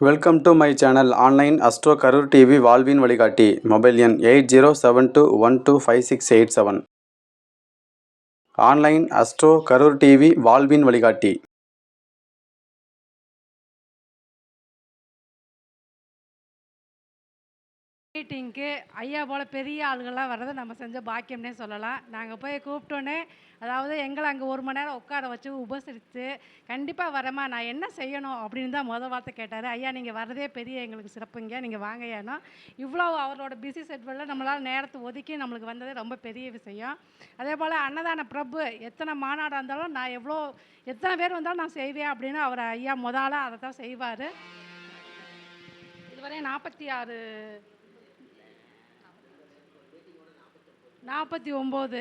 Welcome to my channel online astro Karur TV வாழ்வின் வழிகாட்டி mobile எண் eight zero seven two one two five six eight seven online astro Karur TV வாழ்வின் வழிகாட்டி மீட்டிங்க்கு ஐயா போல் பெரிய ஆளுங்கள்லாம் வர்றதை நம்ம செஞ்ச பாக்கியம்னே சொல்லலாம். நாங்கள் போய் கூப்பிட்டோன்னே அதாவது எங்களை அங்கே ஒரு மணி நேரம் உட்கார வச்சு உபசரித்து கண்டிப்பாக வரேம்மா நான் என்ன செய்யணும்? அப்படின்னு தான் முதல் வார்த்தை கேட்டார். ஐயா நீங்கள் வர்றதே பெரிய எங்களுக்கு சிறப்புங்க. நீங்கள் வாங்க ஏன்னா இவ்வளோ அவரோட பிஸி செட்வலில் நம்மளால் நேரத்தை ஒதுக்கி நம்மளுக்கு வந்ததே ரொம்ப பெரிய விஷயம். அதே போல் அன்னதான பிரபு எத்தனை மாநாடாக இருந்தாலும் நான் எவ்வளோ எத்தனை பேர் வந்தாலும் நான் செய்வேன் அப்படின்னு அவர் ஐயா முதலாக அதை தான் செய்வார். இதுவரை நாற்பத்தி ஆறு நாற்பத்தி ஒம்பது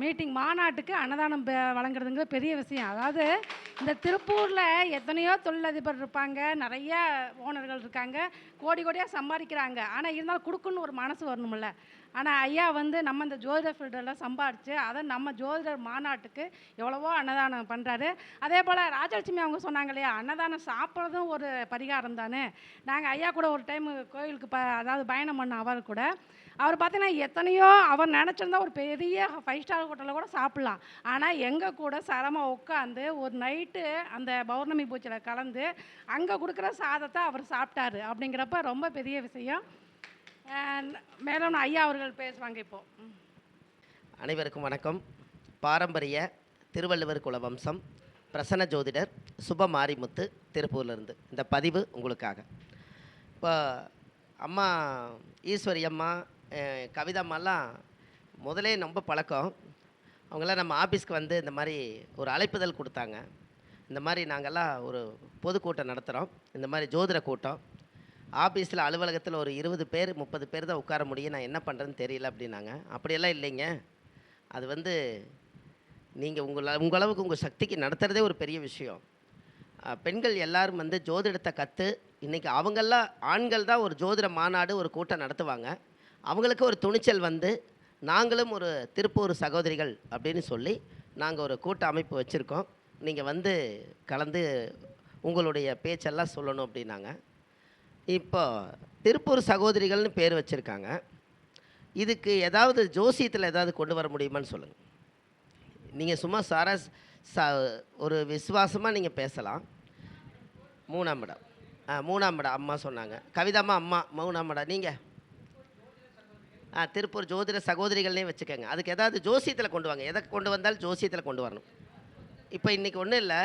மீட்டிங் மாநாட்டுக்கு அன்னதானம் வழங்குறதுங்க வழங்குறதுங்கிறது பெரிய விஷயம். அதாவது இந்த திருப்பூரில் எத்தனையோ தொழிலதிபர் இருப்பாங்க. நிறைய ஓனர்கள் இருக்காங்க. கோடி கோடியாக சம்பாதிக்கிறாங்க. ஆனால் இருந்தாலும் கொடுக்குன்னு ஒரு மனசு வரணும்ல. ஆனால் ஐயா வந்து நம்ம இந்த ஜோதிடர் ஃபீல்டெல்லாம் சம்பாரித்து அதை நம்ம ஜோதிடர் மாநாட்டுக்கு எவ்வளவோ அன்னதானம் பண்ணுறாரு அதே போல் ராஜலட்சுமி அவங்க சொன்னாங்க இல்லையா அன்னதானம் சாப்பிட்றதும் ஒரு பரிகாரம் தானே நாங்கள் ஐயா கூட ஒரு டைம் கோயிலுக்கு ப அதாவது பயணம் பண்ண அவர் கூட அவர் பார்த்தீங்கன்னா எத்தனையோ அவர் நினச்சிருந்தா ஒரு பெரிய ஃபைவ் ஸ்டார் ஹோட்டலில் கூட சாப்பிட்லாம். ஆனால் எங்கள் கூட சரமாக உட்காந்து ஒரு நைட்டு அந்த பௌர்ணமி பூச்சியில் கலந்து அங்கே கொடுக்குற சாதத்தை அவர் சாப்பிட்டாரு. அப்படிங்கிறப்ப ரொம்ப பெரிய விஷயம். மேலும் ஐயா அவர்கள் பேசுவாங்க இப்போ. அனைவருக்கும் வணக்கம். பாரம்பரிய திருவள்ளுவர் குல வம்சம் பிரசன்ன ஜோதிடர் சுப மாரிமுத்து திருப்பூர்லேருந்து. இந்த பதிவு உங்களுக்காக. இப்போ அம்மா ஈஸ்வரி அம்மா கவிதம்மாலாம் முதலே ரொம்ப பழக்கம். அவங்களாம் நம்ம ஆஃபீஸ்க்கு வந்து இந்த மாதிரி ஒரு அழைப்புதல் கொடுத்தாங்க. இந்த மாதிரி நாங்கள்லாம் ஒரு பொதுக்கூட்டம் நடத்துகிறோம் இந்த மாதிரி ஜோதிட கூட்டம். ஆஃபீஸில் அலுவலகத்தில் ஒரு இருபது பேர் முப்பது பேர் தான் உட்கார முடியும். நான் என்ன பண்ணுறேன்னு தெரியல அப்படின்னாங்க. அப்படியெல்லாம் இல்லைங்க. அது வந்து நீங்கள் உங்களை உங்களவுக்கு உங்கள் சக்திக்கு நடத்துகிறதே ஒரு பெரிய விஷயம். பெண்கள் எல்லாரும் வந்து ஜோதிடத்தை கற்று இன்றைக்கி அவங்கெல்லாம் ஆண்கள் தான் ஒரு ஜோதிட மாநாடு ஒரு கூட்டம் நடத்துவாங்க. அவங்களுக்கு ஒரு துணிச்சல் வந்து நாங்களும் ஒரு திருப்பூர் சகோதரிகள் அப்படின்னு சொல்லி நாங்கள் ஒரு கூட்ட அமைப்பு வச்சுருக்கோம். நீங்கள் வந்து கலந்து உங்களுடைய பேச்செல்லாம் சொல்லணும் அப்படின்னாங்க. இப்போ திருப்பூர் சகோதரிகள்னு பேர் வச்சுருக்காங்க. இதுக்கு ஏதாவது ஜோசியத்தில் ஏதாவது கொண்டு வர முடியுமான்னு சொல்லுங்கள் நீங்கள் சும்மா சாரா ச ஒரு விசுவாசமாக நீங்கள் பேசலாம். மூணாம் இடம். ஆ மூணாம் இடம் அம்மா சொன்னாங்க. கவிதாம்மா அம்மா மூணாம் இடம். நீங்கள் திருப்பூர் ஜோதிட சகோதரிகள்னே வச்சுக்கோங்க. அதுக்கு ஏதாவது ஜோசியத்தில் கொண்டு வாங்க. எதை கொண்டு வந்தாலும் ஜோசியத்தில் கொண்டு வரணும். இப்போ இன்றைக்கி ஒன்றும் இல்லை.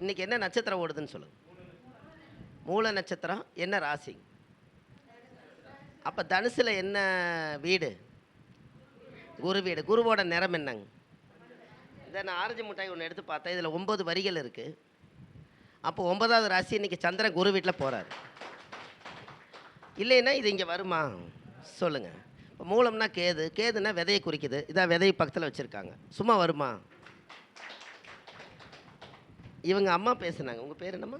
இன்றைக்கி என்ன நட்சத்திரம் ஓடுதுன்னு சொல்லுங்கள் மூல நட்சத்திரம் என்ன ராசி? அப்போ தனுசில் என்ன வீடு? குரு வீடு. குருவோட நிறம் என்னங்க? இதை நான் ஆரஞ்சு மிட்டாய் ஒன்று எடுத்து பார்த்தேன். இதில் ஒம்பது வரிகள் இருக்குது அப்போ ஒன்பதாவது ராசி இன்றைக்கி சந்திரன் குரு வீட்டில் போகிறார் இல்லைன்னா இது இங்கே வருமா? சொல்லுங்கள் மூலம்னா கேது கேதுன்னா விதையை குறிக்குது. இதான் விதையை பக்கத்தில் வச்சுருக்காங்க. சும்மா வருமா? இவங்க அம்மா பேசுனாங்க. உங்கள் பேர் என்னம்மா?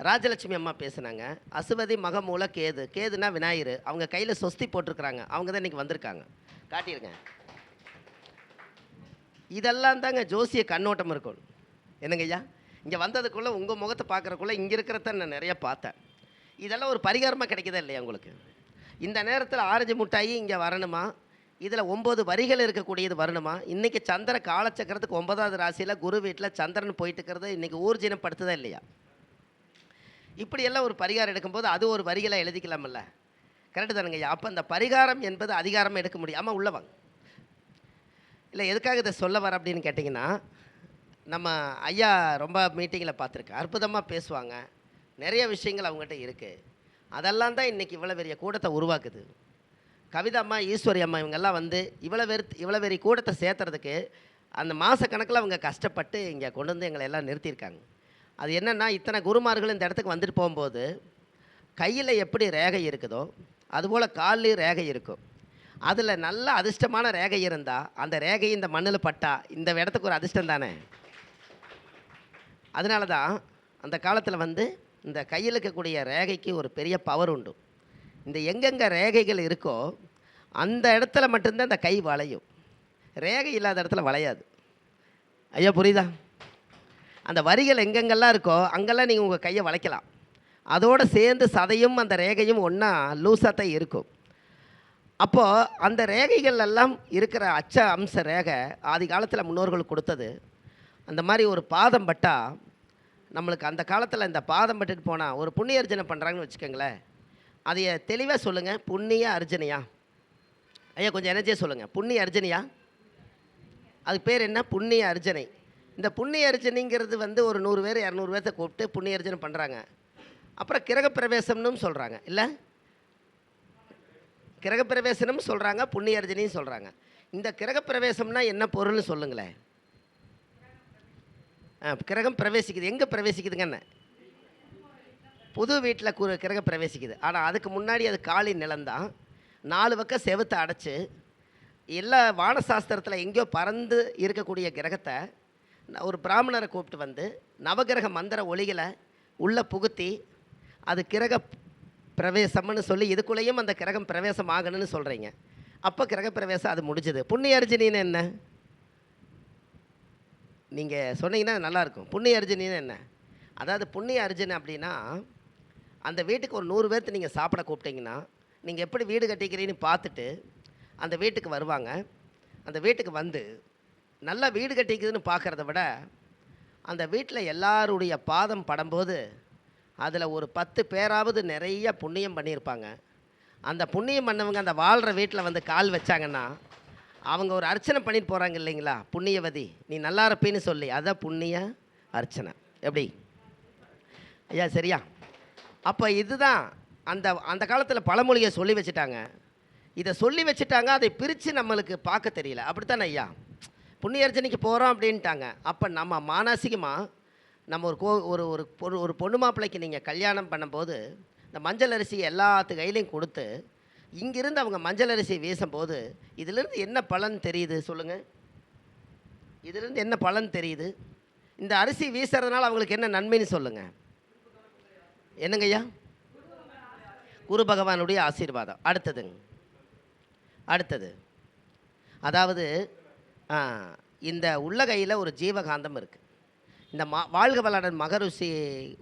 ராஜலட்சுமி அம்மா பேசுனாங்க. அசுவதி மகமூல கேது. கேதுனா விநாயகர். அவங்க கையில் சொஸ்தி போட்டிருக்கிறாங்க. அவங்க தான் இன்றைக்கி வந்திருக்காங்க. காட்டியிருங்க இதெல்லாம் தாங்க ஜோசிய கண்ணோட்டம் இருக்கும் என்னங்க ஐயா? இங்கே வந்ததுக்குள்ளே உங்கள் முகத்தை பார்க்குறக்குள்ளே இங்கே இருக்கிறத நான் நிறைய பார்த்தேன். இதெல்லாம் ஒரு பரிகாரமாக கிடைக்குதா இல்லையா உங்களுக்கு? இந்த நேரத்தில் ஆரஞ்சு முட்டாயி இங்கே வரணுமா? இதில் ஒம்பது வரிகள் இருக்கக்கூடியது வரணுமா? இன்றைக்கி சந்திர காலச்சக்கரத்துக்கு ஒன்பதாவது ராசியில் குரு வீட்டில் சந்திரன் போயிட்டு இருக்கிறது இன்றைக்கி ஊர்ஜினப்படுத்துதா இல்லையா? இப்படியெல்லாம் ஒரு பரிகாரம் எடுக்கும்போது அது ஒரு வரிகளை எழுதிக்கலாம்ல. கரெக்டு தானுங்கய்யா அப்போ அந்த பரிகாரம் என்பது அதிகாரம் எடுக்க முடியாமல் உள்ளவங்க வாங்க. இல்லை எதுக்காக இதை சொல்ல வர அப்படின்னு கேட்டிங்கன்னா நம்ம ஐயா ரொம்ப மீட்டிங்கில் பார்த்துருக்கேன் அற்புதமாக பேசுவாங்க. நிறைய விஷயங்கள் அவங்ககிட்ட இருக்குது அதெல்லாம் தான் இன்றைக்கி இவ்வளோ பெரிய கூட்டத்தை உருவாக்குது. கவிதா அம்மா ஈஸ்வரி அம்மா இவங்கெல்லாம் வந்து இவ்வளோ பேர் இவ்வளோ பெரிய கூட்டத்தை சேர்த்துறதுக்கு அந்த மாதக்கணக்கில் அவங்க கஷ்டப்பட்டு இங்கே கொண்டு வந்து எங்களை எல்லாம் நிறுத்தியிருக்காங்க. அது என்னென்னா இத்தனை குருமார்கள் இந்த இடத்துக்கு வந்துட்டு போகும்போது கையில் எப்படி ரேகை இருக்குதோ அதுபோல் கால்லையும் ரேகை இருக்கும். அதில் நல்ல அதிர்ஷ்டமான ரேகை இருந்தால் அந்த ரேகை இந்த மண்ணில் பட்டா இந்த இடத்துக்கு ஒரு அதிர்ஷ்டம் தானே? அதனால தான் அந்த காலத்தில் வந்து இந்த கையில் இருக்கக்கூடிய ரேகைக்கு ஒரு பெரிய பவர் உண்டு. இந்த எங்கெங்கே ரேகைகள் இருக்கோ அந்த இடத்துல மட்டும்தான் இந்த கை வளையும். ரேகை இல்லாத இடத்துல வளையாது. ஐயா புரியுதா? அந்த வரிகள் எங்கெங்கெல்லாம் இருக்கோ அங்கெல்லாம் நீங்கள் உங்கள் கையை வளைக்கலாம். அதோடு சேர்ந்து சதையும் அந்த ரேகையும் ஒன்றா லூஸாக தான் இருக்கும். அப்போது அந்த ரேகைகள் எல்லாம் இருக்கிற அச்ச அம்ச ரேகை ஆதி காலத்தில் முன்னோர்கள் கொடுத்தது. அந்த மாதிரி ஒரு பாதம் பட்டால் நம்மளுக்கு அந்த காலத்தில் இந்த பாதம் பட்டுட்டு போனால் ஒரு புண்ணிய அர்ஜனை பண்ணுறாங்கன்னு வச்சுக்கோங்களேன். அதைய தெளிவாக சொல்லுங்கள் புண்ணிய அர்ஜனையா? ஐயா கொஞ்சம் எனர்ஜியாக சொல்லுங்கள் புண்ணிய அர்ஜனையா? அதுக்கு பேர் என்ன? புண்ணிய அர்ஜனை. இந்த புண்ணிய அர்ஜனைங்கிறது வந்து ஒரு நூறு பேர் இரநூறு பேர்த்த கூப்பிட்டு புண்ணிய அர்ஜனை பண்ணுறாங்க அப்புறம் கிரகப்பிரவேசம்னு சொல்கிறாங்க இல்லை? கிரகப்பிரவேசனம் சொல்கிறாங்க புண்ணிய அர்ஜனையும் சொல்கிறாங்க இந்த கிரகப்பிரவேசம்னா என்ன பொருள்னு சொல்லுங்களேன். கிரகம் பிரவேசிக்குது. எங்கே பிரவேசிக்குதுங்கண்ணே புது வீட்டில் கு கிரகம் பிரவேசிக்குது. ஆனால் அதுக்கு முன்னாடி அது காலி நிலம்தான் நாலு பக்கம் செவுத்தை அடைச்சி எல்லா வானசாஸ்திரத்தில் எங்கேயோ பறந்து இருக்கக்கூடிய கிரகத்தை ஒரு பிராமணரை கூப்பிட்டு வந்து நவகிரக மந்திர ஒளிகளை உள்ளே புகுத்தி அது கிரக பிரவேசம்னு சொல்லி இதுக்குள்ளேயும் அந்த கிரகம் பிரவேசம் ஆகணும்னு சொல்கிறீங்க அப்போ கிரக பிரவேசம் அது முடிஞ்சுது. புண்ணிய அர்ஜுனின்னு என்ன? நீங்கள் சொன்னீங்கன்னா நல்லாயிருக்கும். புண்ணிய அர்ஜுனின்னு என்ன? அதாவது புண்ணிய அர்ஜுன் அப்படின்னா அந்த வீட்டுக்கு ஒரு நூறு பேர்த்து நீங்கள் சாப்பிட கூப்பிட்டீங்கன்னா நீங்கள் எப்படி வீடு கட்டிக்கிறீன்னு பார்த்துட்டு அந்த வீட்டுக்கு வருவாங்க. அந்த வீட்டுக்கு வந்து நல்லா வீடு கட்டிக்குதுன்னு பார்க்குறத விட அந்த வீட்டில் எல்லாருடைய பாதம் படும்போது அதில் ஒரு பத்து பேராவது நிறைய புண்ணியம் பண்ணியிருப்பாங்க. அந்த புண்ணியம் பண்ணவங்க அந்த வாழ்கிற வீட்டில் வந்து கால் வச்சாங்கன்னா அவங்க ஒரு அர்ச்சனை பண்ணிட்டு போகிறாங்க இல்லைங்களா? புண்ணியவதி நீ நல்லா இருப்பேன்னு சொல்லி. அதான் புண்ணிய அர்ச்சனை. எப்படி? ஐயா சரியா? அப்போ இதுதான் அந்த அந்த காலத்தில் பழமொழியை சொல்லி வச்சுட்டாங்க. இதை சொல்லி வச்சுட்டாங்க அதை பிரித்து நம்மளுக்கு பார்க்க தெரியல. அப்படித்தானே ஐயா? புண்ணிய அர்ச்சனைக்கு போகிறோம் அப்படின்ட்டாங்க. அப்போ நம்ம மானசிகமாக நம்ம ஒரு கோ ஒரு ஒரு பொண்ணு ஒரு பொண்ணு மாப்பிள்ளைக்கு நீங்கள் கல்யாணம் பண்ணும்போது இந்த மஞ்சள் அரிசி எல்லாத்து கையிலையும் கொடுத்து இங்கிருந்து அவங்க மஞ்சள் அரிசி வீசும்போது இதிலிருந்து என்ன பலன் தெரியுது? சொல்லுங்கள் இதிலிருந்து என்ன பலன் தெரியுது? இந்த அரிசி வீசுறதுனால அவங்களுக்கு என்ன நன்மைன்னு சொல்லுங்கள் என்னங்கய்யா குரு பகவானுடைய ஆசீர்வாதம். அடுத்ததுங்க அடுத்தது. அதாவது இந்த இந்த உள்ளகையில் ஒரு ஜீவகாந்தம் இருக்குது இந்த மா வாழ்க வளடன் மகரிஷி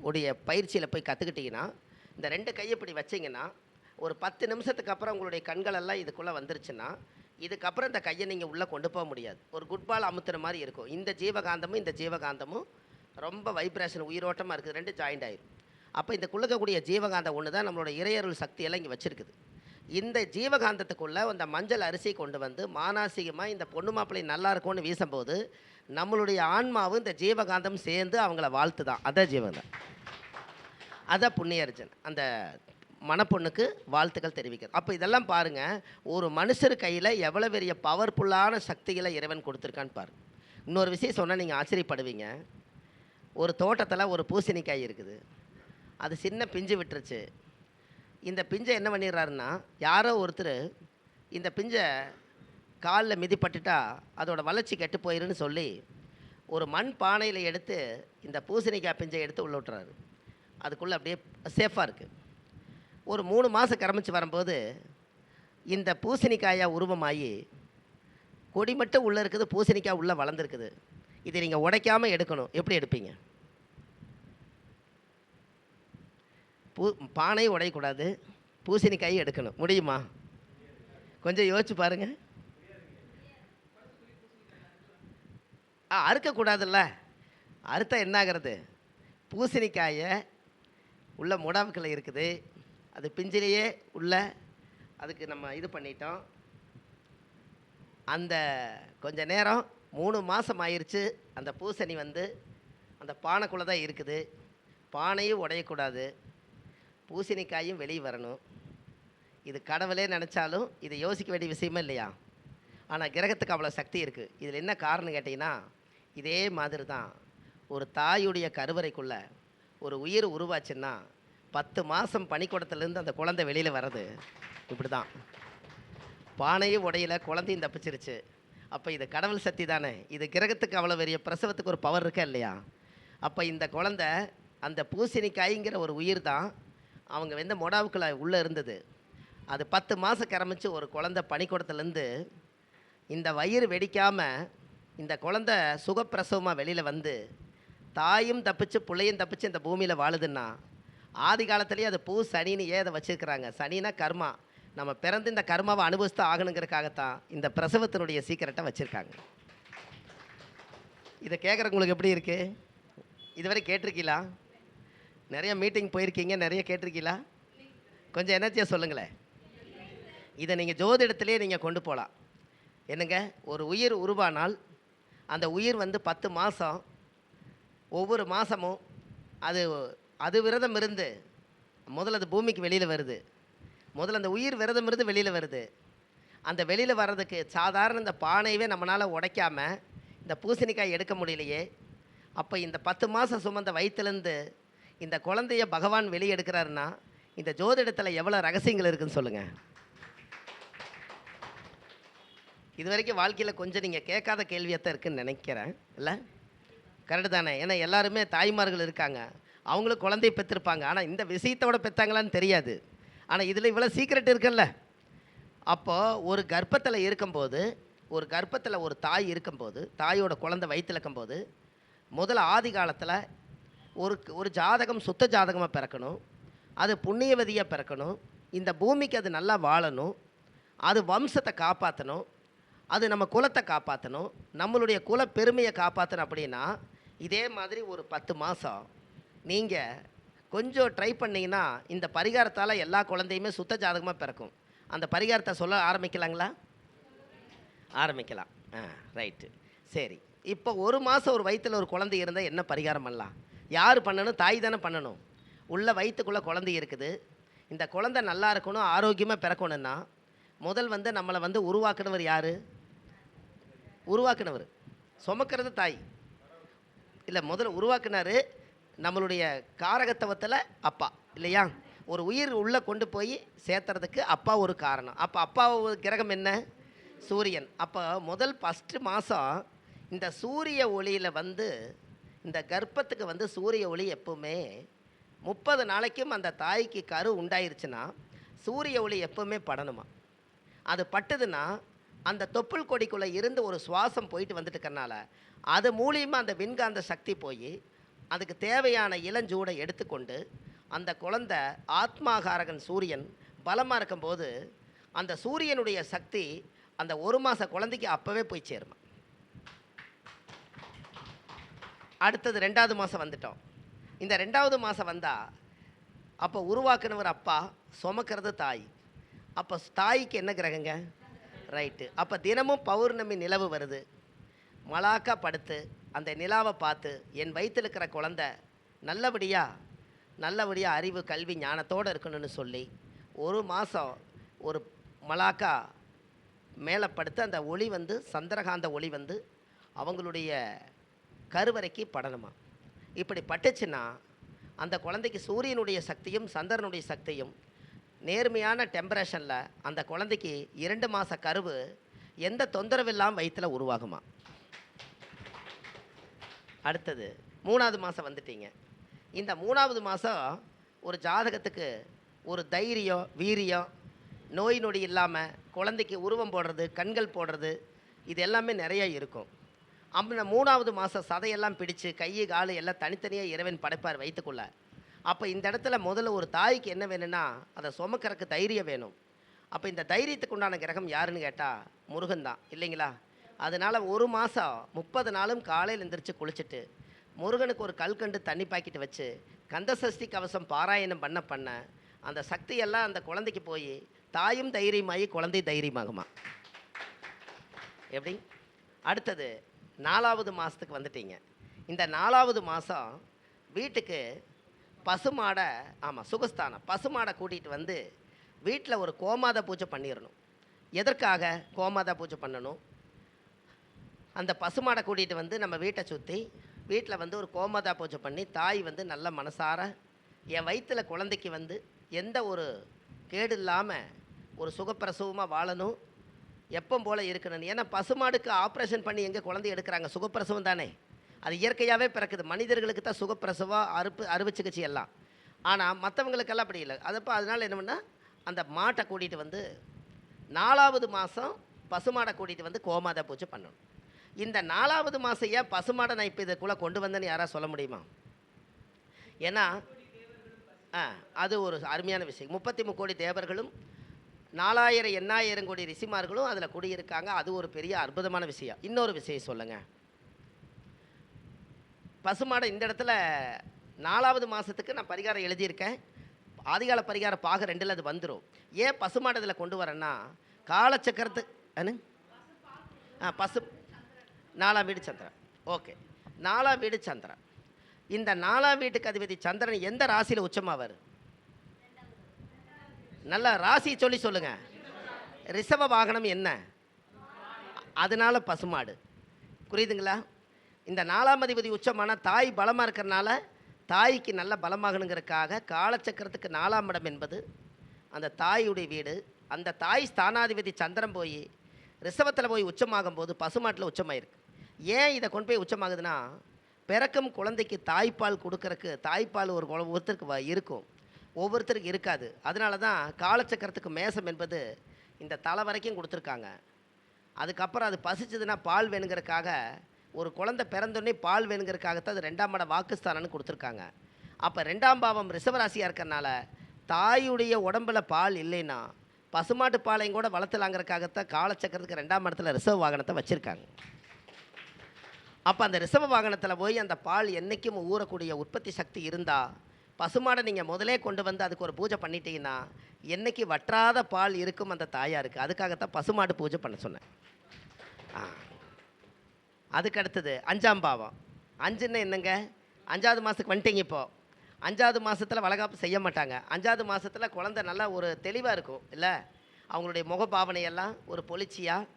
உடைய பயிற்சியில் போய் கற்றுக்கிட்டிங்கன்னா இந்த ரெண்டு கையை இப்படி வச்சிங்கன்னா ஒரு பத்து நிமிஷத்துக்கு அப்புறம் உங்களுடைய கண்கள் எல்லாம் இதுக்குள்ளே வந்துருச்சுன்னா இதுக்கப்புறம் இந்த கையை நீங்கள் உள்ளே கொண்டு போக முடியாது. ஒரு குட்பால் அமுத்துற மாதிரி இருக்கும். இந்த ஜீவகாந்தமும் இந்த ஜீவகாந்தமும் ரொம்ப வைப்ரேஷன் உயிரோட்டமாக இருக்குது. ரெண்டு ஜாயிண்ட் ஆயிரும். அப்போ இந்த குழுக்கக்கூடிய ஜீவகாந்தம் ஒன்று தான் நம்மளோட இறையருள் சக்தியெல்லாம் இங்கே வச்சுருக்குது. இந்த ஜீவகாந்தத்துக்குள்ளே அந்த மஞ்சள் அரிசி கொண்டு வந்து மானாசிகமாக இந்த பொண்ணு மாப்பிள்ளை நல்லா இருக்கும்னு வீசும்போது நம்மளுடைய ஆன்மாவும் இந்த ஜீவகாந்தம் சேர்ந்து அவங்கள வாழ்த்து தான் அதான் ஜீவகாந்தம். அதான் புண்ணியர்ஜன். அந்த மணப்பொண்ணுக்கு வாழ்த்துக்கள் தெரிவிக்கிறது. அப்போ இதெல்லாம் பாருங்கள் ஒரு மனுஷர் கையில் எவ்வளோ பெரிய பவர்ஃபுல்லான சக்திகளை இறைவன் கொடுத்துருக்கான்னு பாருங்கள் இன்னொரு விஷயம் சொன்னால் நீங்கள் ஆச்சரியப்படுவீங்க. ஒரு தோட்டத்தில் ஒரு பூசணிக்காய் இருக்குது. அது சின்ன பிஞ்சு விட்டுருச்சு. இந்த பிஞ்சை என்ன பண்ணிடுறாருன்னா யாரோ ஒருத்தர் இந்த பிஞ்சை காலில் மிதிப்பட்டுட்டா அதோட வளர்ச்சி கெட்டு போயிருன்னு சொல்லி ஒரு மண் பானையில் எடுத்து இந்த பூசணிக்காய் பிஞ்சை எடுத்து உள்ள விட்டுறாரு. அதுக்குள்ளே அப்படியே சேஃபாக இருக்குது ஒரு மூணு மாதம் கரமிச்சு வரும்போது இந்த பூசணிக்காயாக உருவமாகி கொடி மட்டும் உள்ளே இருக்குது பூசணிக்காய் உள்ளே வளர்ந்துருக்குது. இதை நீங்கள் உடைக்காமல் எடுக்கணும். எப்படி எடுப்பீங்க? பூ பானையும் உடையக்கூடாது. பூசணிக்காயும் எடுக்கணும். முடியுமா? கொஞ்சம் யோசிச்சு பாருங்க. ஆ அறுக்கக்கூடாதுல்ல. அறுத்தா என்ன ஆகிறது பூசணிக்காயை உள்ள முடாவுக்குள்ள இருக்குது. அது பிஞ்சிலேயே உள்ள அதுக்கு நம்ம இது பண்ணிட்டோம். அந்த கொஞ்ச நேரம் மூணு மாதம் ஆயிடுச்சு அந்த பூசணி வந்து அந்த பானைக்குள்ளே தான் இருக்குது. பானையும் உடையக்கூடாது. பூசணிக்காயும் வெளியே வரணும். இது கடவுளே நினச்சாலும் இதை யோசிக்க வேண்டிய விஷயமே இல்லையா? ஆனால் கிரகத்துக்கு அவ்வளோ சக்தி இருக்குது இதில் என்ன காரணம் கேட்டிங்கன்னா இதே மாதிரி தான் ஒரு தாயுடைய கருவறைக்குள்ளே ஒரு உயிர் உருவாச்சுன்னா பத்து மாதம் பனிக்கூடத்துலேருந்து அந்த குழந்தை வெளியில் வர்றது. இப்படி தான் பானையும் உடையில குழந்தையும் தப்பிச்சிருச்சு. அப்போ இது கடவுள் சக்தி தானே. இது கிரகத்துக்கு அவ்வளோ பெரிய பிரசவத்துக்கு ஒரு பவர் இருக்கா இல்லையா? அப்போ இந்த குழந்தை அந்த பூசணிக்காய்ங்கிற ஒரு உயிர் தான் அவங்க வந்து மொடாவுக்குள்ள உள்ளே இருந்தது. அது பத்து மாதம் கிரமிச்சு ஒரு குழந்தை பனிக்கூடத்துலேருந்து இந்த வயிறு வெடிக்காமல் இந்த குழந்தை சுகப்பிரசவமாக வெளியில் வந்து தாயும் தப்பிச்சு பிள்ளையும் தப்பிச்சு இந்த பூமியில் வாழுதுன்னா ஆதி காலத்துலேயே அது பூ சனின்னு ஏன் அதை வச்சுருக்கிறாங்க. சனினா கர்மா. நம்ம பிறந்து இந்த கர்மாவை அனுபவித்து ஆகணுங்கிறதுக்காகத்தான் இந்த பிரசவத்தினுடைய சீக்கிரட்டை வச்சுருக்காங்க. இதை கேட்குறவங்களுக்கு எப்படி இருக்குது இதுவரை கேட்டிருக்கீங்களா நிறைய மீட்டிங் போயிருக்கீங்க நிறைய கேட்டிருக்கீங்களா கொஞ்சம் எனர்ஜியாக சொல்லுங்களேன். இதை நீங்கள் ஜோதிடத்திலே நீங்கள் கொண்டு போகலாம் என்னங்க? ஒரு உயிர் உருவானால் அந்த உயிர் வந்து பத்து மாதம் ஒவ்வொரு மாதமும் அது அது விரதம் இருந்து முதல்ல அது பூமிக்கு வெளியில் வருது. முதல்ல அந்த உயிர் விரதம் இருந்து வெளியில் வருது. அந்த வெளியில் வர்றதுக்கு சாதாரண இந்த பானையவே நம்மளால் உடைக்காமல் இந்த பூசணிக்காய் எடுக்க முடியலையே. அப்போ இந்த பத்து மாதம் சுமந்த வயிற்றுலேருந்து இந்த குழந்தைய பகவான் வெளியே எடுக்கிறாருன்னா இந்த ஜோதிடத்தில் எவ்வளோ ரகசியங்கள் இருக்குன்னு சொல்லுங்கள் இது வரைக்கும் வாழ்க்கையில் கொஞ்சம் நீங்கள் கேட்காத கேள்வியத்தான் இருக்குதுன்னு நினைக்கிறேன். இல்லை? கரெக்டு தானே. ஏன்னா எல்லாருமே தாய்மார்கள் இருக்காங்க. அவங்களும் குழந்தை பெற்றிருப்பாங்க. ஆனால் இந்த விஷயத்தோட பெற்றாங்களான்னு தெரியாது. ஆனால் இதில் இவ்வளோ சீக்கிரட் இருக்குல்ல. அப்போது ஒரு கர்ப்பத்தில் இருக்கும்போது ஒரு கர்ப்பத்தில் ஒரு தாய் இருக்கும்போது தாயோட குழந்தை வயிற்றில் போது முதல்ல ஆதி காலத்தில் ஒரு ஒரு ஜாதகம் சுத்த ஜாதகமாக பிறக்கணும். அது புண்ணியவதியாக பிறக்கணும். இந்த பூமிக்கு அது நல்லா வாழணும். அது வம்சத்தை காப்பாற்றணும் அது நம்ம குலத்தை காப்பாற்றணும் நம்மளுடைய குல பெருமையை காப்பாற்றணும் அப்படின்னா இதே மாதிரி ஒரு பத்து மாதம் நீங்கள் கொஞ்சம் ட்ரை பண்ணிங்கன்னா இந்த பரிகாரத்தால் எல்லா குழந்தையுமே சுத்த ஜாதகமாக பிறக்கும். அந்த பரிகாரத்தை சொல்ல ஆரம்பிக்கலாங்களா? ஆரம்பிக்கலாம். ஆ ரைட்டு சரி. இப்போ ஒரு மாதம் ஒரு வயிற்றில் ஒரு குழந்தை இருந்தால் என்ன பரிகாரம் பண்ணலாம்? யார் பண்ணணும்? தாய் தானே பண்ணணும். உள்ள வயிற்றுக்குள்ளே குழந்தை இருக்குது. இந்த குழந்தை நல்லா இருக்கணும் ஆரோக்கியமாக பிறக்கணும்னா முதல் வந்து நம்மளை வந்து உருவாக்குனவர் யார்? உருவாக்குனவர். சுமக்கிறது தாய். இல்லை முதல்ல உருவாக்குனாரு நம்மளுடைய காரகத்துவத்தில் அப்பா இல்லையா? ஒரு உயிர் உள்ளே கொண்டு போய் சேர்த்துறதுக்கு அப்பா ஒரு காரணம். அப்போ அப்பா கிரகம் என்ன? சூரியன். அப்போ முதல் ஃபஸ்ட்டு மாதம் இந்த சூரிய ஒளியில் வந்து இந்த கர்ப்பத்துக்கு வந்து சூரிய ஒளி எப்பவுமே முப்பது நாளைக்கும் அந்த தாய்க்கு கரு உண்டாயிருச்சுன்னா சூரிய ஒளி எப்பவுமே படணுமா? அது பட்டுதுன்னா அந்த தொப்புள் கொடிக்குள்ளே இருந்து ஒரு சுவாசம் போயிட்டு வந்துட்டு இருக்கறனால அது மூலியமாக அந்த விண்காந்த சக்தி போய் அதுக்கு தேவையான இளஞ்சூடை எடுத்துக்கொண்டு அந்த குழந்த ஆத்மாகாரகன் சூரியன் பலமாக இருக்கும்போது அந்த சூரியனுடைய சக்தி அந்த ஒரு மாத குழந்தைக்கு அப்போவே போய் சேருமா. அடுத்தது ரெண்டாவது மாதம் வந்துட்டோம். இந்த ரெண்டாவது மாதம் வந்தால் அப்போ உருவாக்குனவர் அப்பா சுமக்கிறது தாய். அப்போ தாய்க்கு என்ன கிரகங்க? ரைட்டு. அப்போ தினமும் பௌர்ணமி நிலவு வருது. மலாக்கா படுத்து அந்த நிலாவை பார்த்து என் வயிற்றில் இருக்கிற குழந்த நல்லபடியாக நல்லபடியாக அறிவு கல்வி ஞானத்தோடு இருக்கணும்னு சொல்லி ஒரு மாதம் ஒரு மலாக்கா மேலே படுத்து அந்த ஒளி வந்து சந்திரகாந்த ஒளி வந்து அவங்களுடைய கருவறைக்கு படணுமா? இப்படி பட்டுச்சுன்னா அந்த குழந்தைக்கு சூரியனுடைய சக்தியும் சந்திரனுடைய சக்தியும் நேர்மையான டெம்பரேஷனில் அந்த குழந்தைக்கு இரண்டு மாத கருவு எந்த தொந்தரவு இல்லாமல் வயிற்றில் உருவாகுமா? அடுத்தது மூணாவது மாதம் வந்துட்டீங்க. இந்த மூணாவது மாதம் ஒரு ஜாதகத்துக்கு ஒரு தைரியம் வீரியம் நோய் நொடி இல்லாமல் குழந்தைக்கு உருவம் போடுறது கண்கள் போடுறது இது எல்லாமே நிறைய இருக்கும். அந்த மூணாவது மாதம் சதையெல்லாம் பிடிச்சு கை காலு எல்லாம் தனித்தனியாக இறைவன் படைப்பார் வைத்துக்குள்ள. அப்போ இந்த இடத்துல முதல்ல ஒரு தாய்க்கு என்ன வேணும்னா அதை சுமக்கறக்கு தைரியம் வேணும். அப்போ இந்த தைரியத்துக்கு உண்டான கிரகம் யாருன்னு கேட்டால் முருகன் தான். இல்லைங்களா? அதனால் ஒரு மாதம் முப்பது நாளும் காலையில் எந்திரிச்சு குளிச்சுட்டு முருகனுக்கு ஒரு கல்கண்டு தண்ணி பாக்கெட் வச்சு கந்தசஷ்டி கவசம் பாராயணம் பண்ண பண்ண அந்த சக்தியெல்லாம் அந்த குழந்தைக்கு போய் தாயும் தைரியமாகி குழந்தை தைரியமாகுமா? எப்படி? அடுத்தது நாலாவது மாதத்துக்கு வந்துட்டீங்க. இந்த நாலாவது மாதம் வீட்டுக்கு பசுமாடை ஆமாம் சுகஸ்தானம் பசுமாடை கூட்டிகிட்டு வந்து வீட்டில் ஒரு கோமாத பூஜை பண்ணிடணும் எதற்காக கோமாதா பூஜை பண்ணணும்? அந்த பசுமாடை கூட்டிகிட்டு வந்து நம்ம வீட்டை சுற்றி வீட்டில் வந்து ஒரு கோமாதா பூஜை பண்ணி தாய் வந்து நல்ல மனசார என் வயிற்றில் குழந்தைக்கு வந்து எந்த ஒரு கேடு இல்லாமல் ஒரு சுகப்பிரசவமாக வாழணும் எப்போ போல் இருக்கணும் ஏன்னா பசுமாடுக்கு ஆப்ரேஷன் பண்ணி எங்கே குழந்தை எடுக்கிறாங்க? சுகப்பிரசவம் தானே. அது இயற்கையாகவே பிறக்குது. மனிதர்களுக்கு தான் சுகப்பிரசவம் அறுப்பு அறுவை சிகிச்சை எல்லாம். ஆனால் மற்றவங்களுக்கெல்லாம் அப்படி இல்லை. அதப்போ அதனால் என்ன பண்ணால் அந்த மாட்டை கூட்டிகிட்டு வந்து நாலாவது மாதம் பசுமாடை கூட்டிகிட்டு வந்து கோமாதா பூஜை பண்ணணும். இந்த நாலாவது மாதம் ஏன் பசுமாடை நான் இப்போ இதுக்குள்ளே கொண்டு வந்தேன்னு யாராவது சொல்ல முடியுமா? ஏன்னா ஆ அது ஒரு அருமையான விஷயம். முப்பத்தி முக்கோடி தேவர்களும் நாலாயிரம் எண்ணாயிரம் கோடி ரிஷிமார்களும் அதில் குடியிருக்காங்க. அது ஒரு பெரிய அற்புதமான விஷயம். இன்னொரு விஷயம் சொல்லுங்கள் பசுமாடை இந்த இடத்துல நாலாவது மாதத்துக்கு நான் பரிகாரம் எழுதியிருக்கேன். ஆதிகால பரிகார பாக ரெண்டில் அது வந்துடும் ஏன் பசுமாடு இதில் கொண்டு வரேன்னா காலச்சக்கரத்து என்ன ஆ பசு நாலாம் வீடு சந்திரன். ஓகே நாலாம் வீடு சந்திரன். இந்த நாலாம் வீட்டுக்கு அதிபதி சந்திரன் எந்த ராசியில் உச்சமாவார்? நல்லா ராசி சொல்லி சொல்லுங்க. ரிஷப வாகனம் என்ன? அதனால பசுமாடு. புரியுதுங்களா? இந்த நாலாம் அதிபதி உச்சமான தாய் பலமாக இருக்கிறனால தாய்க்கு நல்ல பலமாகணுங்கிறதுக்காக காலச்சக்கரத்துக்கு நாலாம் இடம் என்பது அந்த தாயுடைய வீடு. அந்த தாய் ஸ்தானாதிபதி சந்திரன் போய் ரிஷபத்தில் போய் உச்சமாகும் போது பசுமாட்டில் உச்சமாயிருக்கு. ஏன் இதை கொண்டு போய் உச்சமாகுதுன்னா பிறக்கும் குழந்தைக்கு தாய்ப்பால் கொடுக்கறக்கு தாய்ப்பால் ஒரு ஒவ்வொருத்தருக்கு இருக்கும். ஒவ்வொருத்தருக்கு இருக்காது. அதனால தான் காலச்சக்கரத்துக்கு மேசம் என்பது இந்த தலை வரைக்கும் கொடுத்துருக்காங்க. அதுக்கப்புறம் அது பசிச்சதுன்னா பால் வேணுங்கிறதுக்காக ஒரு குழந்தை பிறந்தோடனே பால் வேணுங்கிறதுக்காகத்தான் அது ரெண்டாம் இடம் வாக்குஸ்தானம்னு கொடுத்துருக்காங்க. அப்போ ரெண்டாம் பாவம் ரிஷபராசியாக இருக்கறனால தாயுடைய உடம்புல பால் இல்லைன்னா பசுமாட்டு பாலையும் கூட வளர்த்தலாங்கிறக்காகத்தான் காலச்சக்கரத்துக்கு ரெண்டாம் இடத்துல ரிசர்வ் வாகனத்தை வச்சுருக்காங்க. அப்போ அந்த ரிசர்வ வாகனத்தில் போய் அந்த பால் என்றைக்கும் ஊறக்கூடிய உற்பத்தி சக்தி இருந்தால் பசுமாடை நீங்கள் முதலே கொண்டு வந்து அதுக்கு ஒரு பூஜை பண்ணிட்டீங்கன்னா என்னைக்கு வற்றாத பால் இருக்கும் அந்த தாயாருக்கு. அதுக்காகத்தான் பசுமாடு பூஜை பண்ண சொன்னேன். அதுக்கு அடுத்தது அஞ்சாம் பாவம். அஞ்சுன்னு என்னங்க? அஞ்சாவது மாதத்துக்கு வந்துட்டீங்க இப்போது அஞ்சாவது மாதத்தில் வளகாப்பு செய்ய மாட்டாங்க. அஞ்சாவது மாதத்தில் குழந்தை நல்லா ஒரு தெளிவாக இருக்கும் இல்லை? அவங்களுடைய முக பாவனையெல்லாம் ஒரு பொலிச்சியாக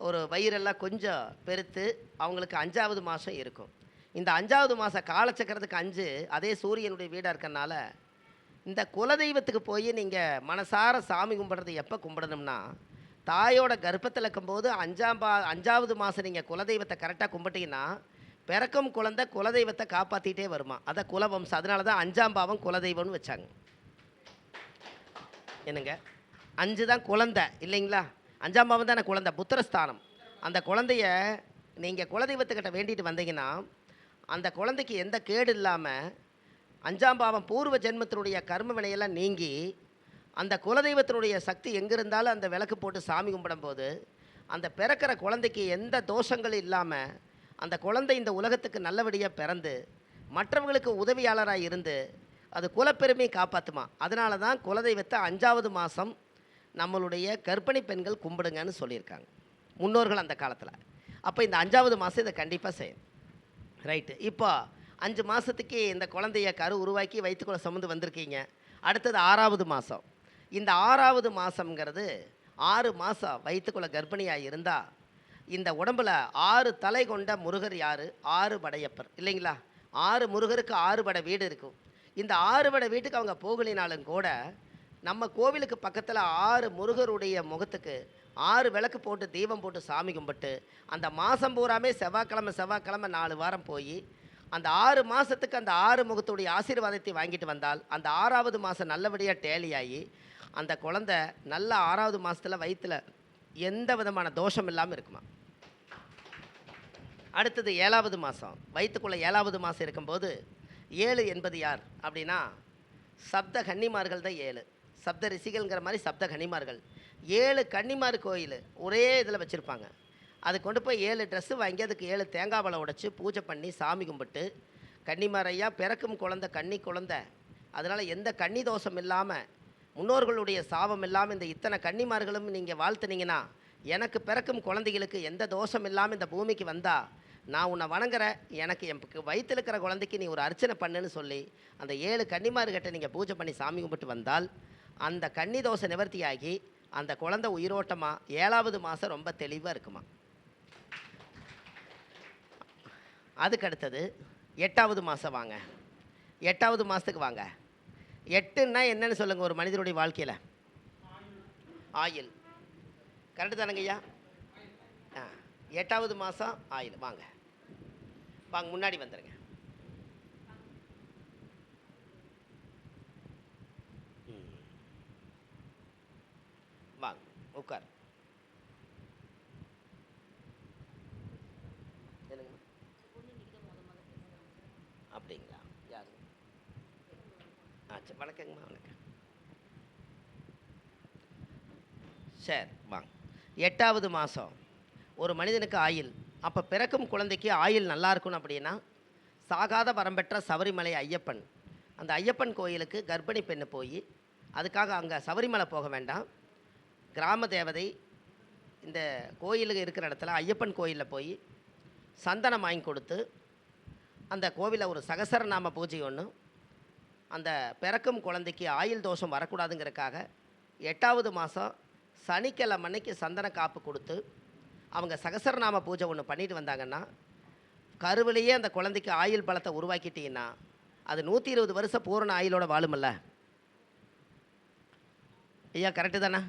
ஒரு வயிறெல்லாம் கொஞ்சம் பெருத்து அவங்களுக்கு அஞ்சாவது மாதம் இருக்கும். இந்த அஞ்சாவது மாதம் காலச்சக்கரத்துக்கு அஞ்சு அதே சூரியனுடைய வீடாக இருக்கறனால இந்த குலதெய்வத்துக்கு போய் நீங்கள் மனசார சாமி கும்பிட்றது எப்போ கும்பிடணும்னா தாயோட கர்ப்பத்தில் இருக்கும்போது அஞ்சாம் பா அஞ்சாவது மாதம் நீங்கள் குலதெய்வத்தை கரெக்டாக கும்பிட்டீங்கன்னா பிறக்கும் குழந்தை குலதெய்வத்தை காப்பாற்றிட்டே வருமா? அதான் குலவம்சம். அதனால தான் அஞ்சாம் பாவம் குலதெய்வம்னு வச்சாங்க. என்னங்க? அஞ்சு தான் குழந்தை இல்லைங்களா? அஞ்சாம் பாவம் தானே குழந்தை புத்திரஸ்தானம். அந்த குழந்தைய நீங்கள் குலதெய்வத்துக்கிட்ட வேண்டிட்டு வந்தீங்கன்னா அந்த குழந்தைக்கு எந்த கேடு இல்லாமல் அஞ்சாம் பாவம் பூர்வ ஜென்மத்தினுடைய கர்ம வினையெல்லாம் நீங்கி அந்த குலதெய்வத்தினுடைய சக்தி எங்கே இருந்தாலும் அந்த விளக்கு போட்டு சாமி கும்பிடும்போது அந்த பிறக்கிற குழந்தைக்கு எந்த தோஷங்களும் இல்லாமல் அந்த குழந்தை இந்த உலகத்துக்கு நல்லபடியாக பிறந்து மற்றவங்களுக்கு உதவியாளராக இருந்து அது குலப்பெருமையை காப்பாற்றுமா அதனால தான் குலதெய்வத்தை அஞ்சாவது மாதம் நம்மளுடைய கர்ப்பிணி பெண்கள் கும்பிடுங்கன்னு சொல்லியிருக்காங்க. முன்னோர்கள் அந்த காலத்தில். அப்போ இந்த அஞ்சாவது மாதம் இதை கண்டிப்பாக செய்யும் ரைட்டு இப்போ அஞ்சு மாதத்துக்கு இந்த குழந்தைய கரு உருவாக்கி வயிற்றுக்குள்ள சுமந்து வந்திருக்கீங்க. அடுத்தது ஆறாவது மாதம் இந்த ஆறாவது மாதம்ங்கிறது ஆறு மாதம் வயிற்றுக்குள்ள கர்ப்பிணியாக இருந்தால் இந்த உடம்புல ஆறு தலை கொண்ட முருகர் யார்? ஆறு படையப்பர். இல்லைங்களா? ஆறு முருகருக்கு ஆறு படை வீடு இருக்கும். இந்த ஆறு படை வீட்டுக்கு அவங்க போகலினாலும் கூட நம்ம கோவிலுக்கு பக்கத்தில் ஆறு முருகருடைய முகத்துக்கு ஆறு விளக்கு போட்டு தீபம் போட்டு சாமி கும்பிட்டு அந்த மாதம் பூராமே செவ்வாய்க்கிழமை செவ்வாய்க்கிழமை நாலு வாரம் போய் அந்த ஆறு மாதத்துக்கு அந்த ஆறு முகத்துடைய ஆசீர்வாதத்தை வாங்கிட்டு வந்தால் அந்த ஆறாவது மாதம் நல்லபடியாக டேலியாகி அந்த குழந்தை நல்ல ஆறாவது மாதத்தில் வயிற்றில் எந்த விதமான தோஷம் இல்லாமல் இருக்குமா? அடுத்தது ஏழாவது மாதம் வயிற்றுக்குள்ளே ஏழாவது மாதம் இருக்கும்போது ஏழு என்பது யார் அப்படின்னா சப்த கன்னிமார்கள் தான் ஏழு. சப்த ரிஷிகள்ங்கிற மாதிரி சப்த கன்னிமார்கள். ஏழு கன்னிமார் கோயில் ஒரே இதில் வச்சுருப்பாங்க. அது கொண்டு போய் ஏழு ட்ரெஸ்ஸு வாங்கி அதுக்கு ஏழு தேங்காய் பழம் உடைச்சி பூஜை பண்ணி சாமி கும்பிட்டு கன்னிமார் ஐயா பிறக்கும் குழந்தை கன்னி குழந்த. அதனால் எந்த கன்னி தோஷம் இல்லாமல் முன்னோர்களுடைய சாபம் இல்லாமல் இந்த இத்தனை கன்னிமார்களும் நீங்கள் வாழ்த்துனீங்கன்னா எனக்கு பிறக்கும் குழந்தைகளுக்கு எந்த தோஷம் இல்லாமல் இந்த பூமிக்கு வந்தால் நான் உன்னை வணங்குற எனக்கு என் வயிற்றில் இருக்கிற குழந்தைக்கு நீ ஒரு அர்ச்சனை பண்ணுன்னு சொல்லி அந்த ஏழு கன்னிமார்கிட்ட நீங்கள் பூஜை பண்ணி சாமி கும்பிட்டு வந்தால் அந்த கன்னி தோஷ நிவர்த்தியாகி அந்த குழந்தை உயிரோட்டமாக ஏழாவது மாதம் ரொம்ப தெளிவாக இருக்குமா? அதுக்கு அடுத்தது எட்டாவது மாதம் வாங்க. எட்டாவது மாதத்துக்கு வாங்க. எட்டுன்னா என்னன்னு சொல்லுங்கள் ஒரு மனிதனுடைய வாழ்க்கையில்? ஆயில். கரெக்டு தானங்கய்யா ஆ. எட்டாவது மாதம் ஆயில். வாங்க. வாங்க முன்னாடி வந்துடுங்க ம். வாங்க உட்கார் என்னங்க அப்படிங்களா? யாரு? ஆ சரி வணக்கங்கம்மா வணக்கம். சரி வாங்க. எட்டாவது மாதம் ஒரு மனிதனுக்கு ஆயில். அப்போ பிறக்கும் குழந்தைக்கு ஆயில் நல்லா இருக்கணும் அப்படின்னா சாகாத வரம்பெற்ற சபரிமலை ஐயப்பன். அந்த ஐயப்பன் கோயிலுக்கு கர்ப்பிணி பெண்ணு போய் அதுக்காக அங்கே சபரிமலை போக வேண்டாம். கிராம தேவதை இந்த கோயிலுக்கு இருக்கிற இடத்துல ஐயப்பன் கோயிலில் போய் சந்தனம் வாங்கி கொடுத்து அந்த கோவிலில் ஒரு சகசரநாம பூஜை ஒன்று அந்த பிறக்கும் குழந்தைக்கு ஆயுள் தோஷம் வரக்கூடாதுங்கிறதுக்காக எட்டாவது மாதம் சனிக்கிழமை அன்னைக்கு சந்தன காப்பு கொடுத்து அவங்க சகசரநாம பூஜை ஒன்று பண்ணிட்டு வந்தாங்கன்னா கருவிலேயே அந்த குழந்தைக்கு ஆயுள் பலத்தை உருவாக்கிட்டீங்கன்னா அது நூற்றி இருபது வருஷம் பூரண ஆயுளோட வாழுமல்ல ஐயா கரெக்டு தானே?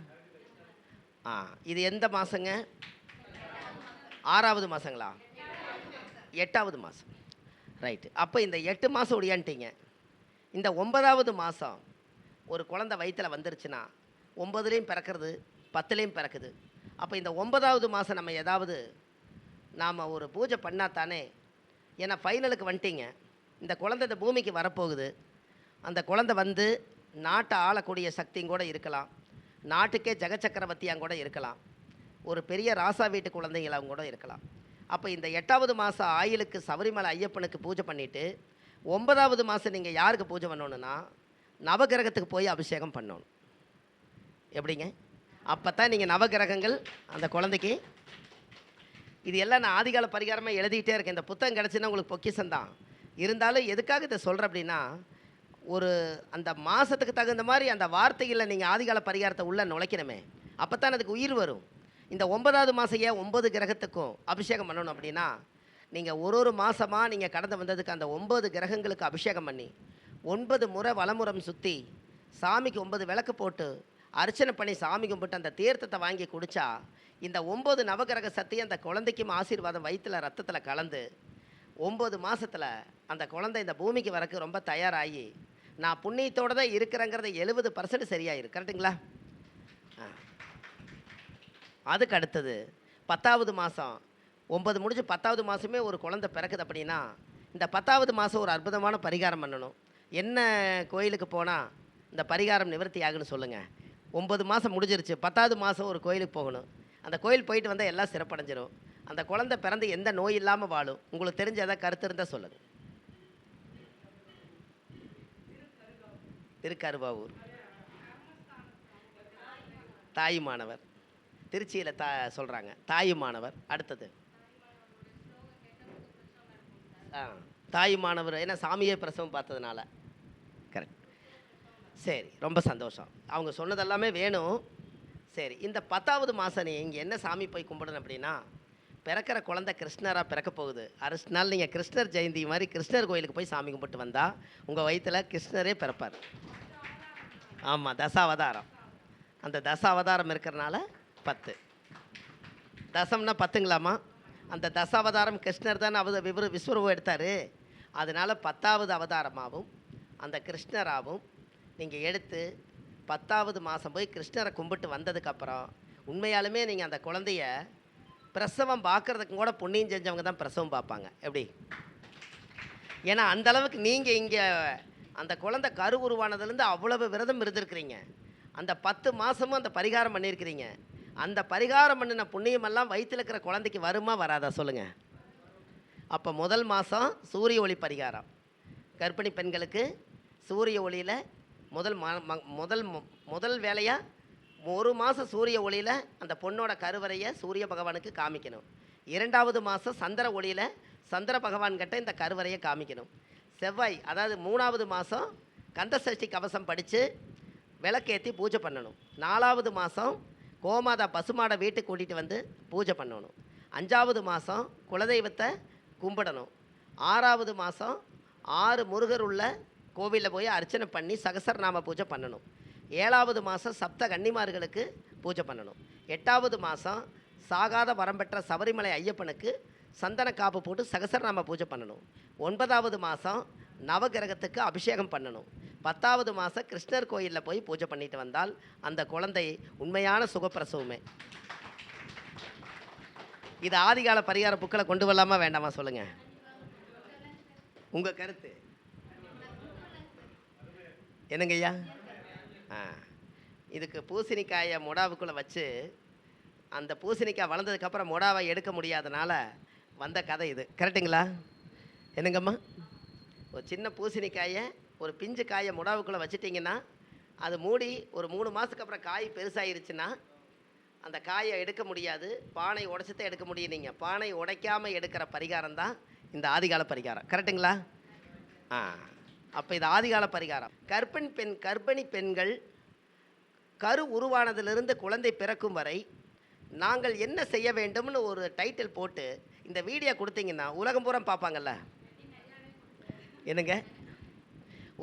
ஆ இது எந்த மாதங்க ஆறாவது மாதங்களா எட்டாவது மாதம் ரைட்டு அப்போ இந்த எட்டு மாதம் ஒடியான்ட்டீங்க இந்த ஒன்பதாவது மாதம் ஒரு குழந்தை வயிற்றில் வந்துருச்சுன்னா ஒம்பதுலேயும் பிறக்கிறது பத்துலேயும் பிறக்குது. அப்போ இந்த ஒன்பதாவது மாதம் நம்ம ஏதாவது நாம் ஒரு பூஜை பண்ணால் தானே ஏன்னா ஃபைனலுக்கு வந்துட்டீங்க. இந்த குழந்தை இந்த பூமிக்கு வரப்போகுது. அந்த குழந்தை வந்து நாட்டை ஆளக்கூடிய சக்தியும் கூட இருக்கலாம். நாட்டுக்கே ஜெகச்சக்கரவர்த்தியாக கூட இருக்கலாம். ஒரு பெரிய ராசா வீட்டு குழந்தைங்களாவும் கூட இருக்கலாம். அப்போ இந்த எட்டாவது மாதம் ஆயிலுக்கு சபரிமலை ஐயப்பனுக்கு பூஜை பண்ணிவிட்டு ஒன்பதாவது மாதம் நீங்கள் யாருக்கு பூஜை பண்ணணுன்னா நவகிரகத்துக்கு போய் அபிஷேகம் பண்ணணும். எப்படிங்க? அப்போ தான் நீங்கள் நவகிரகங்கள் அந்த குழந்தைக்கு இது எல்லாம் நான் ஆதிகால பரிகாரமாக எழுதிக்கிட்டே இருக்கேன். இந்த புத்தகம் கிடச்சின்னா உங்களுக்கு பொக்கிஷம் தான் இருந்தாலும் எதுக்காக இதை சொல்கிறேன் அப்படின்னா ஒரு அந்த மாதத்துக்கு தகுந்த மாதிரி அந்த வார்த்தைகளில் நீங்கள் ஆதிகால பரிகாரத்தை உள்ளே நுழைக்கணுமே. அப்போ தான் அதுக்கு உயிர் வரும். இந்த ஒன்பதாவது மாதம் ஏன் ஒன்பது கிரகத்துக்கும் அபிஷேகம் பண்ணணும் அப்படின்னா நீங்கள் ஒரு ஒரு மாதமாக நீங்கள் கடந்து வந்ததுக்கு அந்த ஒன்பது கிரகங்களுக்கு அபிஷேகம் பண்ணி ஒன்பது முறை வலமுறம் சுற்றி சாமிக்கு ஒன்பது விளக்கு போட்டு அர்ச்சனை பண்ணி சாமி கும்பிட்டு அந்த தீர்த்தத்தை வாங்கி குடித்தா இந்த ஒம்பது நவகிரக சக்தி அந்த குழந்தைக்கும் ஆசீர்வாதம் வயிற்றில் ரத்தத்தில் கலந்து ஒம்பது மாதத்தில் அந்த குழந்தை இந்த பூமிக்கு வரக்கு ரொம்ப தயாராகி நான் புண்ணியத்தோடு தான் இருக்கிறேங்கிறது எழுபது பர்சன்ட் சரியாயிரு. கரெக்டுங்களா அதுக்கு அடுத்தது பத்தாவது மாதம் ஒம்பது முடிஞ்சு பத்தாவது மாதமே ஒரு குழந்தை பிறக்குது அப்படின்னா இந்த பத்தாவது மாதம் ஒரு அற்புதமான பரிகாரம் பண்ணணும். என்ன கோயிலுக்கு போனால் இந்த பரிகாரம் நிவர்த்தி ஆகுன்னு சொல்லுங்கள் ஒம்பது மாதம் முடிஞ்சிருச்சு பத்தாவது மாதம் ஒரு கோயிலுக்கு போகணும். அந்த கோயில் போயிட்டு வந்தால் எல்லாம் சிறப்படைஞ்சிரும். அந்த குழந்தை பிறந்து எந்த நோய் இல்லாமல் வாழும். உங்களுக்கு தெரிஞ்ச ஏதாவது கருத்து இருந்தால் சொல்லுங்கள் திருக்கருவாவூர் தாயுமானவர். திருச்சியில் தா சொல்கிறாங்க தாயுமானவர் அடுத்தது. ஆ தாயுமானவர் ஏன்னா சாமியே பிரசவம் பார்த்ததுனால. கரெக்ட் சரி ரொம்ப சந்தோஷம். அவங்க சொன்னதெல்லாமே வேணும். சரி இந்த பத்தாவது மாதம் நீ இங்கே என்ன சாமி போய் கும்பிடணும் அப்படின்னா பிறக்கிற குழந்தை கிருஷ்ணராக பிறக்க போகுது. அரசு நாள் நீங்கள் கிருஷ்ணர் ஜெயந்தி மாதிரி கிருஷ்ணர் கோயிலுக்கு போய் சாமி கும்பிட்டு வந்தால் உங்கள் வயிற்றில் கிருஷ்ணரே பிறப்பார். ஆமாம் தசாவதாரம். அந்த தசாவதாரம் இருக்கிறனால பத்து. தசம்னா பத்துங்களாமா அந்த தசாவதாரம் கிருஷ்ணர் தான் அவத விவர விஸ்வரூபம் எடுத்தார். அதனால் பத்தாவது அவதாரமாகவும் அந்த கிருஷ்ணராகவும் நீங்கள் எடுத்து பத்தாவது மாதம் போய் கிருஷ்ணரை கும்பிட்டு வந்ததுக்கப்புறம் உண்மையாலுமே நீங்கள் அந்த குழந்தைய பிரசவம் பார்க்குறதுக்கு கூட புண்ணியம் செஞ்சவங்க தான் பிரசவம் பார்ப்பாங்க. எப்படி? ஏன்னா அந்த அளவுக்கு நீங்கள் இங்கே அந்த குழந்தை கரு உருவானதுலேருந்து அவ்வளவு விரதம் இருந்திருக்கிறீங்க. அந்த பத்து மாதமும் அந்த பரிகாரம் பண்ணியிருக்கிறீங்க. அந்த பரிகாரம் பண்ணின புண்ணியமெல்லாம் வயிற்றில் இருக்கிற குழந்தைக்கு வருமா வராதா சொல்லுங்கள் அப்போ முதல் மாதம் சூரிய ஒளி பரிகாரம். கர்ப்பிணி பெண்களுக்கு சூரிய ஒளியில் முதல் மா ம- முதல் முதல் வேலையாக ஒரு மாதம் சூரிய ஒளியில் அந்த பொண்ணோட கருவறையை சூரிய பகவானுக்கு காமிக்கணும். இரண்டாவது மாதம் சந்திர ஒளியில் சந்திர பகவான் கிட்ட இந்த கருவறையை காமிக்கணும். செவ்வாய் அதாவது மூணாவது மாதம் கந்தசஷ்டி கவசம் படித்து விளக்கேற்றி பூஜை பண்ணணும். நாலாவது மாதம் கோமாதா பசுமாடை வீட்டுக்கு கூட்டிகிட்டு வந்து பூஜை பண்ணணும். அஞ்சாவது மாதம் குலதெய்வத்தை கும்பிடணும். ஆறாவது மாதம் ஆறு முருகர் உள்ள கோவிலில் போய் அர்ச்சனை பண்ணி சகசரநாம பூஜை பண்ணணும். ஏழாவது மாதம் சப்த கன்னிமார்களுக்கு பூஜை பண்ணணும். எட்டாவது மாதம் சாகாத வரம் பெற்ற சபரிமலை ஐயப்பனுக்கு சந்தன காப்பு போட்டு சகசரநாம பூஜை பண்ணணும். ஒன்பதாவது மாதம் நவகிரகத்துக்கு அபிஷேகம் பண்ணணும். பத்தாவது மாதம் கிருஷ்ணர் கோயிலில் போய் பூஜை பண்ணிட்டு வந்தால் அந்த குழந்தை உண்மையான சுகப்பிரசவமே. இது ஆதிகால பரிகார புக்களை கொண்டு வரலாமா வேண்டாமா சொல்லுங்கள் உங்கள் கருத்து. என்னங்கய்யா இதுக்கு பூசணிக்காயை மொடாவுக்குள்ளே வச்சு அந்த பூசணிக்காய் வளர்ந்ததுக்கப்புறம் மொடாவை எடுக்க முடியாதனால வந்த கதை இது. கரெக்டுங்களா என்னங்கம்மா? ஒரு சின்ன பூசணிக்காயை ஒரு பிஞ்சு காயை முடாவுக்குள்ளே வச்சிட்டிங்கன்னா அது மூடி ஒரு மூணு மாதத்துக்கு அப்புறம் காய் பெருசாகிருச்சுன்னா அந்த காயை எடுக்க முடியாது. பானை தான் எடுக்க முடியும் நீங்கள் பானை உடைக்காமல் எடுக்கிற பரிகாரம் தான் இந்த ஆதிகால பரிகாரம். கரெக்டுங்களா ஆ. அப்போ இது ஆதிகால பரிகாரம். கர்ப்பிணி பெண் கர்ப்பிணி பெண்கள் கரு உருவானதிலிருந்து குழந்தை பிறக்கும் வரை நாங்கள் என்ன செய்ய வேண்டும்னு ஒரு டைட்டில் போட்டு இந்த வீடியோ கொடுத்தீங்கன்னா உலகம் பூரா பார்ப்பாங்கல்ல. என்னங்க?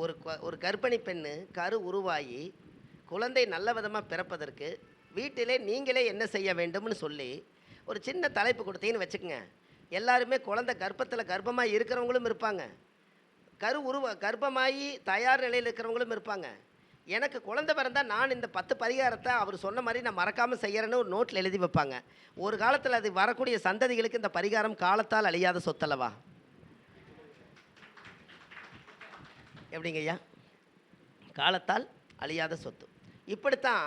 ஒரு ஒரு கர்ப்பிணி பெண்ணு கரு உருவாகி குழந்தை நல்ல விதமாக பிறப்பதற்கு வீட்டிலே நீங்களே என்ன செய்ய வேண்டும்னு சொல்லி ஒரு சின்ன தலைப்பு கொடுத்தீங்கன்னு வச்சுக்கோங்க. எல்லாருமே குழந்தை கர்ப்பத்தில் கர்ப்பமாக இருக்கிறவங்களும் இருப்பாங்க. கரு உருவ கர்ப்பமாகி தயார் நிலையில் இருக்கிறவங்களும் இருப்பாங்க. எனக்கு குழந்தை பிறந்தால் நான் இந்த பத்து பரிகாரத்தை அவர் சொன்ன மாதிரி நான் மறக்காமல் செய்கிறேன்னு ஒரு நோட்டில் எழுதி வைப்பாங்க. ஒரு காலத்தில் அது வரக்கூடிய சந்ததிகளுக்கு இந்த பரிகாரம் காலத்தால் அழியாத சொத்தல்லவா? எப்படிங்க ஐயா? காலத்தால் அழியாத சொத்து. இப்படித்தான்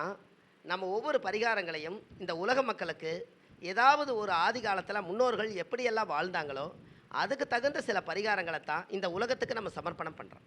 நம்ம ஒவ்வொரு பரிகாரங்களையும் இந்த உலக மக்களுக்கு ஏதாவது ஒரு ஆதி காலத்தில் முன்னோர்கள் எப்படியெல்லாம் வாழ்ந்தாங்களோ அதுக்கு தகுந்த சில பரிகாரங்களை தான் இந்த உலகத்துக்கு நம்ம சமர்ப்பணம் பண்ணுறோம்